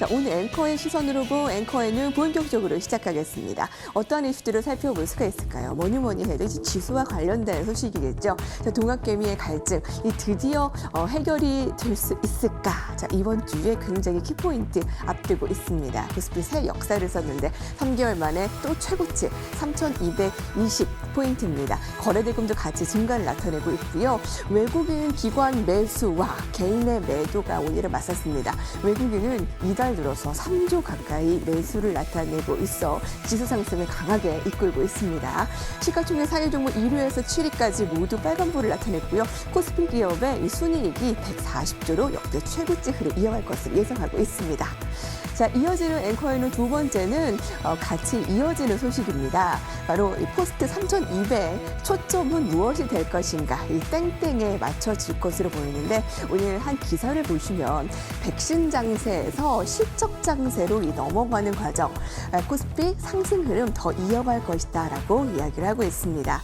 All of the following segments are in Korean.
자, 오늘 앵커의 시선으로 본 앵커에는 본격적으로 시작하겠습니다. 어떠한 이슈들을 살펴볼 수가 있을까요? 뭐니 뭐니 해도 지수와 관련된 소식이겠죠. 자, 동학개미의 갈증, 이 드디어 어, 해결이 될 수 있을까? 자, 이번 주에 굉장히 키포인트 앞두고 있습니다. 코스피 새 역사를 썼는데 3개월 만에 또 최고치 3,220 포인트입니다. 거래대금도 같이 증가를 나타내고 있고요. 외국인 기관 매수와 개인의 매도가 오늘을 맞섰습니다. 외국인은 이달 들어서 3조 가까이 매수를 나타내고 있어 지수 상승을 강하게 이끌고 있습니다. 시가총액 상위 종목 1위에서 7위까지 모두 빨간불을 나타냈고요. 코스피 기업의 이 순이익이 140조로 역대 최고치 흐름 이어갈 것을 예상하고 있습니다. 자, 이어지는 앵커에는 두 번째는 어, 같이 이어지는 소식입니다. 바로 이 포스트 3200 초점은 무엇이 될 것인가 이 땡땡에 맞춰질 것으로 보이는데 오늘 한 기사를 보시면 백신 장세에서 실적 장세로 이 넘어가는 과정 아, 코스피 상승 흐름 더 이어갈 것이다라고 이야기를 하고 있습니다.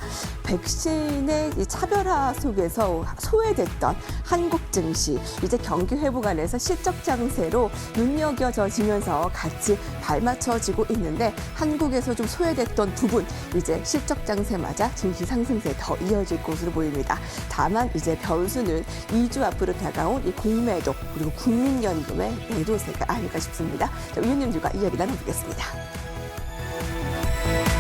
백신의 이 차별화 속에서 소외됐던 한국 증시 이제 경기 회복 안에서 실적 장세로 눈여겨져지면서 같이 발맞춰지고 있는데 한국에서 좀 소외됐던 부분 이제 실적 장세 맞아 증시 상승세 더 이어질 것으로 보입니다. 다만 이제 변수는 2주 앞으로 다가온 이 공매도 그리고 국민연금의 매도세가 아닐까 싶습니다. 자, 위원님들과 이야기 나눠보겠습니다. Música